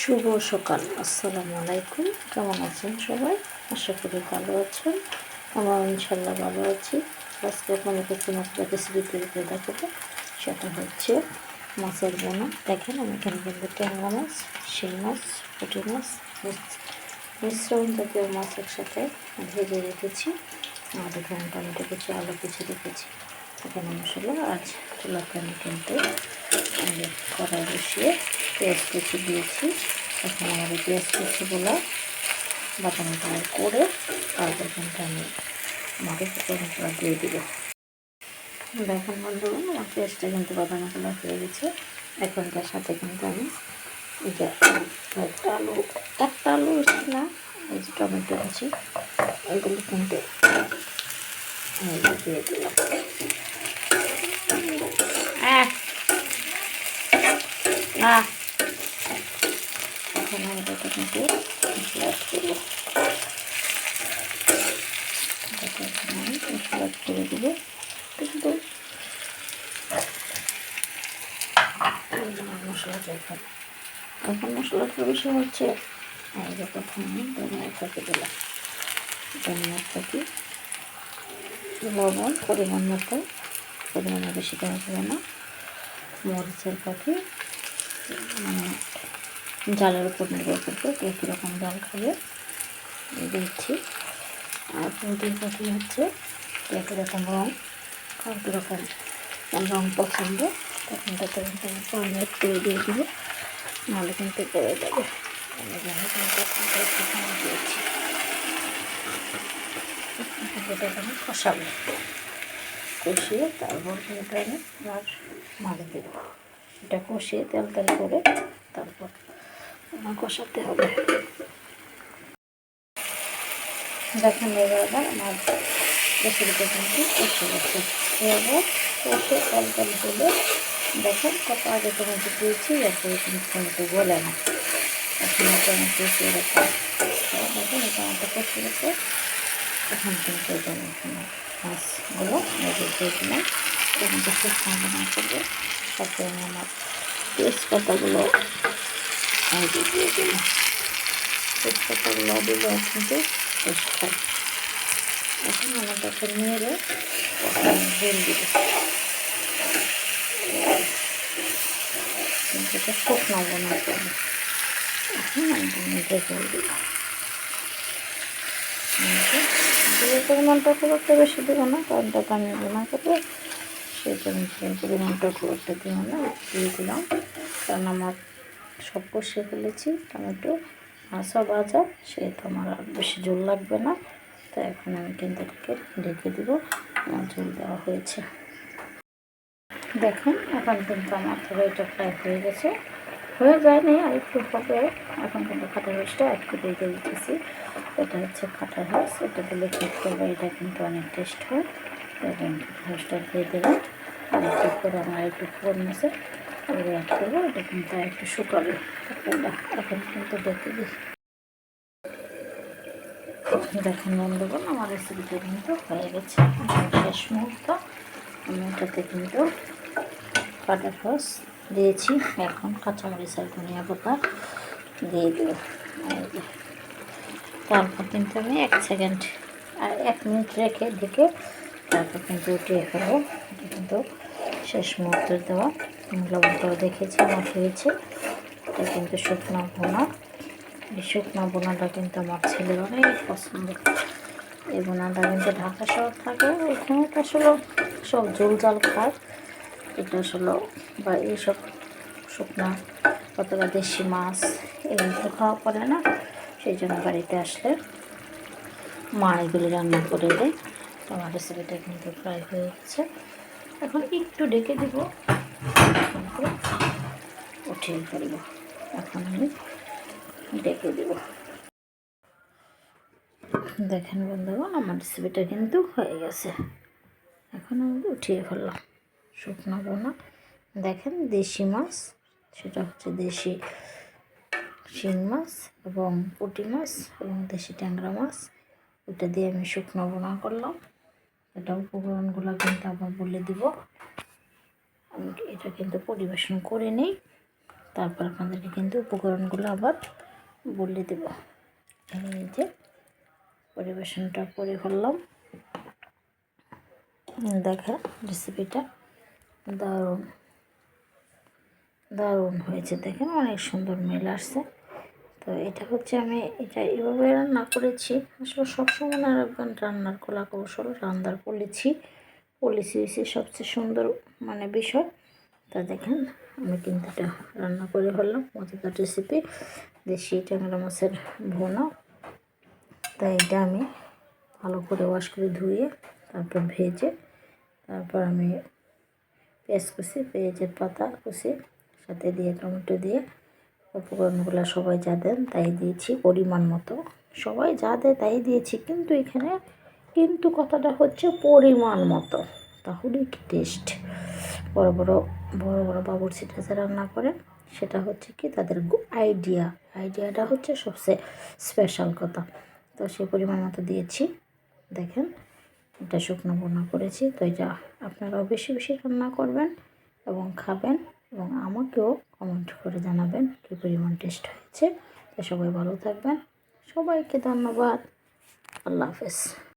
শুভ সকাল। আসসালামু আলাইকুম। কেমন আছেন সবাই? আশা করি ভালো আছেন। আমরা ইনশাল্লাহ ভালো আছি। আজকে আপনাদের কাছে মাত্র রেসিপি তৈরি দেখাবো। সেটা হচ্ছে মাছের বোনা। দেখেন আমি এখানে কিন্তু ট্যাংরা মাছ, শিল মাছ, পুটি মাছ, মিশ্রণ জাতীয় মাছ একসাথে ভেজে রেখেছি। আর এখানে টমেটো কিছু আলু কিছু রেখেছি। এখানে মশলা আজ চুলাতে আমি কিন্তু কড়াই বসিয়ে পেঁয়াজ কুচি দিয়েছি। এখন আমার পেঁয়াজ কুচিগুলো বাদামি কালার করে তারপর কিন্তু আমি আমাকে উপকরণগুলো দিয়ে দিব। দেখেন বন্ধুগণ আমার পেঁয়াজটা কিন্তু বাদামি কালার হয়ে গেছে। এখন তার সাথে কিন্তু আমি একটা আলু একটা আলু বেশি না, এই যে টমেটো আছে, এগুলো কিন্তু দিয়ে দিলাম। এটা কিন্তু অ্যাড করে কিন্তু মশলাটা এখন হচ্ছে এই যে প্রথমে দিলাম ধনিয়ার ফাঁকি লবণ পরিমাণ মতো পরিমাণে বেশি দেওয়া যাবে না মরিচের পাখি মানে জালের উপর নির্ভর করবে কে কীরকম জাল খাবে। দিচ্ছি আর পুঁটির পাখি হচ্ছে কে কীরকম রঙ কার কীরকম রঙ পছন্দ তখন কিন্তু আমি করে দিয়ে দেবো, নাহলে কিন্তু পড়ে যাবে। আমি এটা কষিয়ে তারপর কিন্তু আমি আর মারে দেব। এটা কষিয়ে তেল তেল করে আমার কষাতে হবে। দেখেন এবার আমার রেসিপিটা কিন্তু কষে গেছে। এবার কষে তেল তেল দেখেন কত আগে টমেটো দিয়েছি, এরপরে কিন্তু টমেটো গলে না। এখন টমেটো কষিয়ে রাখা দেখেন এটা আমাদের কষে গেছে এখন কিন্তু মাছগুলো মেজে দিয়ে বানা করব আমার তেজপাতাগুলো যে দিয়ে দিলাম তেজপাতাগুলো দিলে কিন্তু টেস্ট হয় এখন আমাদেরকে নেড়ে জল দিব কিন্তু এটা শুকনো বানা করব এখন আমি নিজে জল দিলাম দিয়ে পরিমাণটা খুব একটা বেশি দেবো না কারণ তাতে আমি বোনা করব সেই জন্য পরিমাণটা খুব একটা দেবো না দিয়ে দিলাম কারণ আমার সব কষিয়ে ফেলেছি, টমেটো মাছও ভাজা। সেহেতু আমার আর বেশি জল লাগবে না, তো এখন আমি কিন্তু এটাকে ঢেকে দিব। আমার জল দেওয়া হয়েছে। দেখুন, এখন কিন্তু আমার তরকারিটা প্রায় হয়ে গেছে। হয়ে যায়নি, আর একটু হবে। এখন কিন্তু কাঁটা রসটা অ্যাড করে দিয়ে দিতেছি। এটা হচ্ছে কাঁটা রস। এটা দিলে খেতে করবে? এটা কিন্তু অনেক টেস্ট হয়। এটা রসটা দিয়ে দিলাম। আর একটু করে আমার একটু ফোন মেসে এটা কিন্তু একটু এখন কিন্তু দিই। আমার রেসিপিটা কিন্তু হয়ে গেছে। শেষ মুহূর্ত। আমি কিন্তু দিয়েছি। এখন কাঁচামরিচ আর ধনিয়া পাতা দিয়ে দেব। তারপর কিন্তু আমি এক সেকেন্ড আর এক মিনিট রেখে ঢেকে তারপর কিন্তু উঠিয়ে ফেলব। এটা কিন্তু শেষ মুহূর্তে দেওয়া। লবণটাও দেখেছি, আমার হয়েছে। এটা কিন্তু শুকনো বোনা এই শুকনো বোনাটা কিন্তু আমার ছেলের অনেক পছন্দ। এই বোনাটা কিন্তু ঢাকা শহর থাকে, এখানে তো আসলে সব জল জাল খায়। এটা আসলে বা এইসব শুকনো, অথবা দেশি মাছ, এগুলো তো খাওয়া পড়ে না। সেই জন্য বাড়িতে আসলে মা এগুলি রান্না করে দেয়। আমার রেসিপিটা কিন্তু প্রায় হয়ে গেছে। এখন একটু ডেকে দেব। উঠিয়ে ফেলব। এখন আমি ডেকে দেব। দেখেন বন্ধুগণ, আমার রেসিপিটা কিন্তু হয়ে গেছে। এখন আমি উঠিয়ে ফেললাম শুকনো বোনা দেখেন দেশি মাছ, সেটা হচ্ছে দেশি শিং মাছ এবং পুঁটি মাছ এবং দেশি ট্যাংরা মাছ। ওটা দিয়ে আমি শুকনো বোনা করলাম। এটা উপকরণগুলো কিন্তু আবার বলে দিব। আমি এটা কিন্তু পরিবেশন করে নিই। তারপর আপনাদেরকে কিন্তু উপকরণগুলো আবার বলে দেব। এই যে পরিবেশনটা করে ফেললাম। দেখা রেসিপিটা দারুণ। দারুণ হয়েছে। দেখেন অনেক সুন্দর মেল আসছে। তো এটা হচ্ছে আমি এটা এভাবে রান্না করেছি। আসলে সবসময় না রাখবেন রান্নার কলা কৌশল রান্নার পলিছি পলিসি হয়েছে সবচেয়ে সুন্দর মানে বিষয়। তা দেখেন, আমি কিন্তু এটা রান্না করে ফেললাম মজাদার রেসিপি দেশি ট্যাংরা মাছের ভোনা। তাই এটা আমি ভালো করে ওয়াশ করে ধুয়ে, তারপর ভেজে, তারপর আমি পেঁয়াজ কুচি পেঁয়াজের পাতা কুচি, সাথে দিয়ে টমেটো দিয়ে। উপকরণগুলো সবাই যা দেন তাই দিয়েছি, পরিমাণ মতো। সবাই যা দেয় তাই দিয়েছি, কিন্তু এখানে কিন্তু কথাটা হচ্ছে পরিমাণ মতো। তাহলে কি টেস্ট বড় বড় বড় বড় বাবুর্চিটা যে রান্না করে, সেটা হচ্ছে কি তাদের আইডিয়া আইডিয়াটা হচ্ছে সবচেয়ে স্পেশাল কথা। তো সেই পরিমাণ মতো দিয়েছি। দেখেন, এটা শুকনো বোনা করেছি। তো এটা আপনারাও বেশি বেশি রান্না করবেন এবং খাবেন এবং আমাকেও কমেন্ট করে জানাবেন কী পরিমাণ টেস্ট হয়েছে। তো সবাই ভালো থাকবেন। সবাইকে ধন্যবাদ। আল্লাহ হাফেজ।